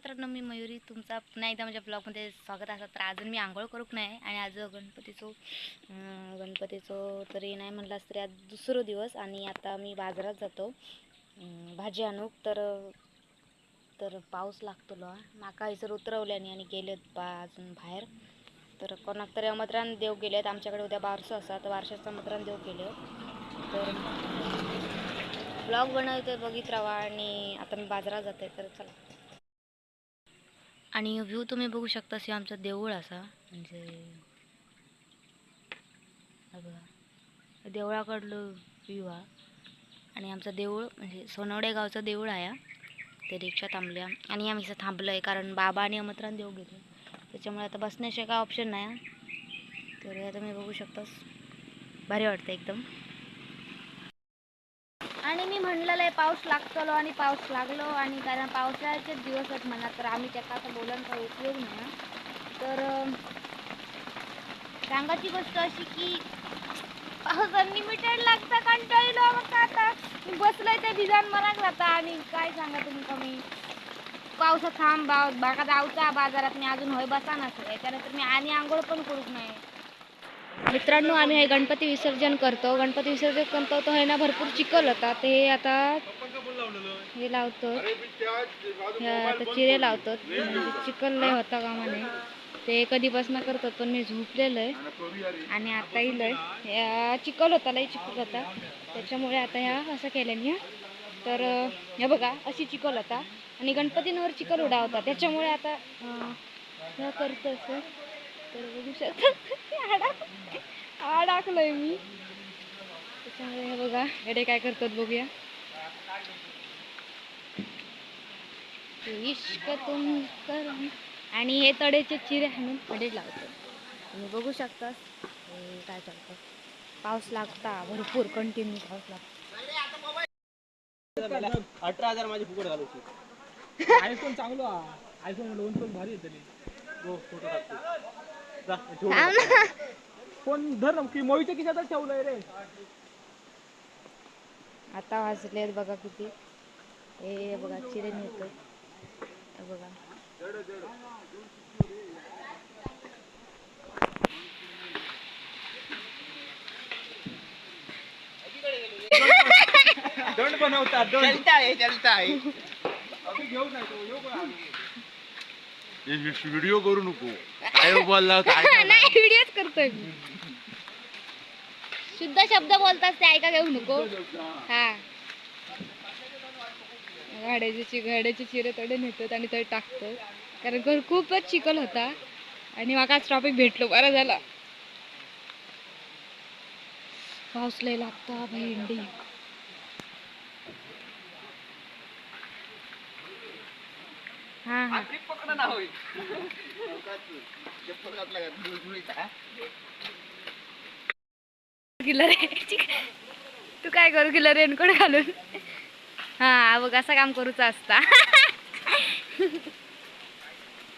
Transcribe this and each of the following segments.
मित्रांनो मी मयुरी तुमचा पुन्हा एकदा माझ्या ब्लॉगमध्ये स्वागत असं तर अजून मी आंघोळ करूक नाही आणि आज गणपतीचं गणपतीचो गणपतीचं तरी नाही म्हणलास तरी आज दुसरं दिवस आणि आता मी बाजारात जातो. भाजी आणूक तर तर पाऊस लागतो माका हैसर उतरवल्याने आणि गेलेत बा अजून बाहेर. तर कोणाक तरी अमत्रान देव गेलेत. आमच्याकडे उद्या बारसं असा तर बारशाचा अमत्रान देव गेले तर ब्लॉग बनवते बघित राहा आणि आता मी बाजारात जाते. तर चला. आणि व्ह्यू तुम्ही बघू शकता हे आमचं देऊळ असा. म्हणजे बघा. देवळाकडलं व्ह्यू हा. आणि आमचं देऊळ म्हणजे सोनवडे गावचं देऊळ आहे ते रिक्षा थांबल्या. आणि आम्ही इथं थांबलो आहे कारण बाबा आणि अमत्रान देऊ गेले त्याच्यामुळे आता बसण्याशिवाय काय ऑप्शन नाही तर हे तुम्ही बघू शकतास. भारी वाटतं एकदम. आणि मी म्हणलेलं आहे पाऊस लागतलो आणि पाऊस लागलो आणि कारण पावसाळ्याचे दिवस आहेत म्हणा तर आम्ही त्याचा आता बोलून काही उपयोग नाही तर सांगायची गोष्ट अशी की पाऊस अनलिमिटेड लागता कंटाळलो मग काय आता. मी बसलोय ते भिजान मनाक जाता आणि काय सांगा तुम्ही कमी? पावसात थांब बा बाका जाऊचा बाजारात मी अजून होय बसा नसतो त्यानंतर मी आणि आंघोळ पण करूक नाही. मित्रांनो आम्ही हे गणपती विसर्जन करतो. गणपती विसर्जन करतो तो हे ना भरपूर चिखल होता. ते आता हे लावतो आता चिरे लावतात. चिखल लय होता कामाने. ते कधीपासून करतात पण मी झोपलेलं आहे आणि आता इलंय. ह्या चिखल होता लय चिखल होता. त्याच्यामुळे आता ह्या असं केल्याने तर ह्या हे बघा अशी चिखल होता. आणि गणपतींवर चिखल उडा होता त्याच्यामुळे आता हे करतो असं. तर बघू शकता. अडकलोय मी. त्याच्यामुळे हे बघा एडे काय करतात बघूया. इश्क तुम कर आणि हे तडेचे चिरे आणून कडे लावतो. तुम्ही बघू शकता. हे काय करतात? पाऊस लागता भरपूर कंटिन्यू पाऊस लागतो. अठरा हजार माझी फुकट घालवची आयफोन चांगलो आयफोन लोन पण भारी येतली हो फोटो टाकतो. जा, ठेवू थांब नका. फोन धर ना की मोहितच्या खिशातच ठेवलंय रे. आता वाजलेत बघा किती. हे बघा चिरे नेतो बघा. दंड बनवतात दंड. चलता है चलता है व्हिडिओ करू नको. काय बोलला काय नाही व्हिडिओच करतोय मी. शुद्ध शब्द बोलतास ते ऐका घेऊ नको. हा. गाड्याची गाड्याची चिरे तडे नेतात आणि तडे टाकतात. कारण घर खूपच चिखल होता. आणि माका ट्रॉफिक भेटलो बरं झाला. पाऊस लय लागता भेंडी. चप्पल घातला का धुळीचा गेलं रे तू काय करू गेलं रेनकोट घालून? हा बघ असं काम करूच असता.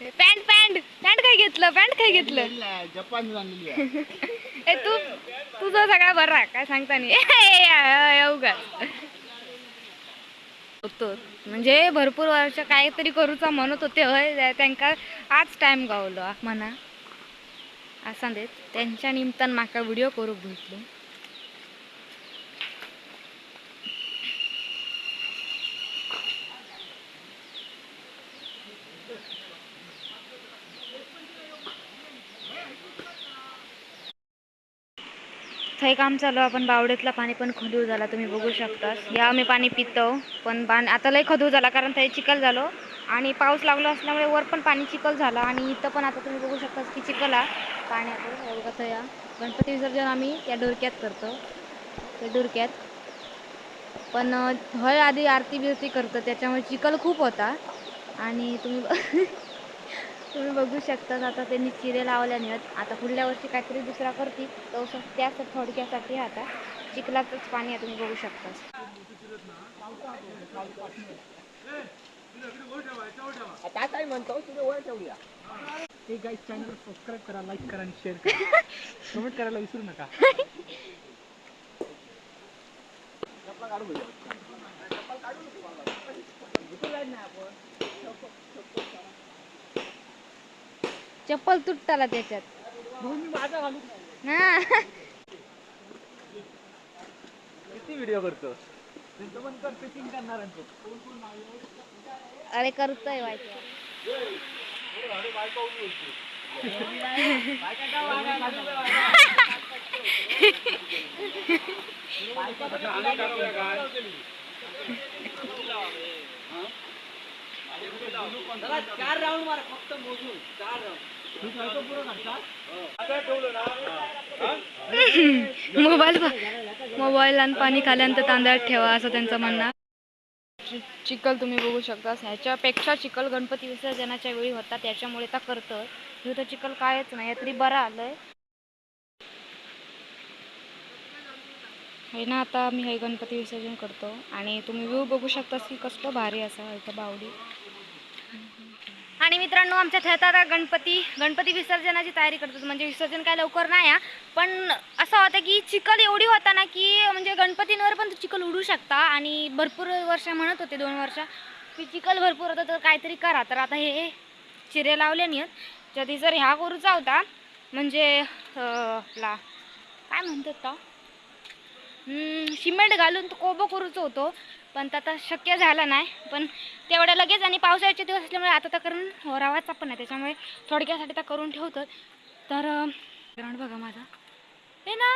Pant pant. पॅन्ट काय घेतलं? पॅन्ट काय घेतलं? तू तुझं सगळा बरा काय सांगता नाही. येऊ का होतो म्हणजे भरपूर वर्ष काहीतरी करूचा म्हणत होते हय त्यांका आज टाइम गावलो म्हणा. असा देत त्यांच्या निमतान माका व्हिडिओ करूक भेटलो. थंय काम चालू आपण बावडेतला पाणी पण खदू झाला तुम्ही बघू शकता या आम्ही पाणी पितो पण पाणी आता लय खदू झाला कारण थंय चिखल झालो. आणि पाऊस लागलो असल्यामुळे वर पण पाणी चिखल झाला. आणि इथं पण आता तुम्ही बघू शकता की चिखल आहे. पाण्याचं हे या गणपती विसर्जन आम्ही या डोरक्यात करतो. त्या डोरक्यात. पण हळ आधी आरती बिरती करतो. त्याच्यामुळे चिखल खूप होता. आणि तुम्ही तुम्ही बघू शकता आता त्यांनी चिरे लावल्याने आहेत. आता पुढल्या वर्षी काहीतरी दुसरा करतील. तो स- त्या स- थोडक्यासाठी आता चिखलाचंच पाणी आहे तुम्ही बघू शकता. आता काय म्हणतो तुझे वर ठेवूया. एक गाईड चॅनल सबस्क्राईब करा लाईक करा आणि शेअर करा. कमेंट करायला विसरू नका चप्पल काढून घेऊया चप्पल काढून नको मला. इथून जायचं नाही आपण चप्पल तुटताला त्याच्यात. हा. किती व्हिडिओ करतो? अरे करतोय चार राऊंड मारा फक्त मोजून. चार मोबाईल मोबाईल आणि पाणी खाल्यानंतर तांदळात ठेवा असं त्यांचं म्हणणं. चिखल तुम्ही बघू शकता ह्याच्यापेक्षा चिखल गणपती विसर्जनाच्या वेळी होता त्याच्यामुळे तर करतं हे तर चिखल कायच नाही तरी बरं आलंय. हे ना आता मी हे गणपती विसर्जन करतो. आणि तुम्ही व्ह्यू बघू शकता की कसलं भारी असा इथं बावडी. आणि मित्रांनो आमच्या थेट आता गणपती गणपती विसर्जनाची तयारी करतात म्हणजे विसर्जन काय लवकर नाही आहे पण असं होतं की चिखल एवढी होता ना की म्हणजे गणपतींवर पण चिखल उडू शकता. आणि भरपूर वर्ष म्हणत होते दोन वर्ष की चिखल भरपूर होतं तर काहीतरी करा. तर आता हे चिरे लावले नाही त्यात जर ह्या करूचा होता. म्हणजे आपला काय म्हणतात का सिमेंट घालून तो कोबो करूच होतो. पण आता शक्य झालं नाही. पण तेवढ्या लगेच आणि पावसाळ्याचे दिवस असल्यामुळे आता तर करून होरावाचा पण आहे. त्याच्यामुळे थोडक्यासाठी तर करून ठेवतो तर ग्राउंड बघा माझा. हे ना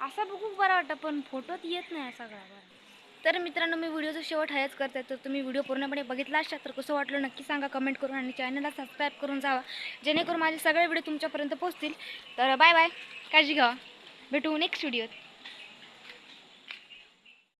असं बघू बरं वाटतं पण फोटोत येत नाही असा सगळा बरं तर मित्रांनो मी व्हिडिओचा शेवट हयाच करते. तर तुम्ही व्हिडिओ पूर्णपणे बघितला असाल तर कसं वाटलं नक्की सांगा. कमेंट करून आणि चॅनलला सबस्क्राईब करून जावा. जेणेकरून माझे सगळे व्हिडिओ तुमच्यापर्यंत पोहोचतील. तर बाय बाय. काळजी घ्या. भेटू नेक्स्ट व्हिडिओत.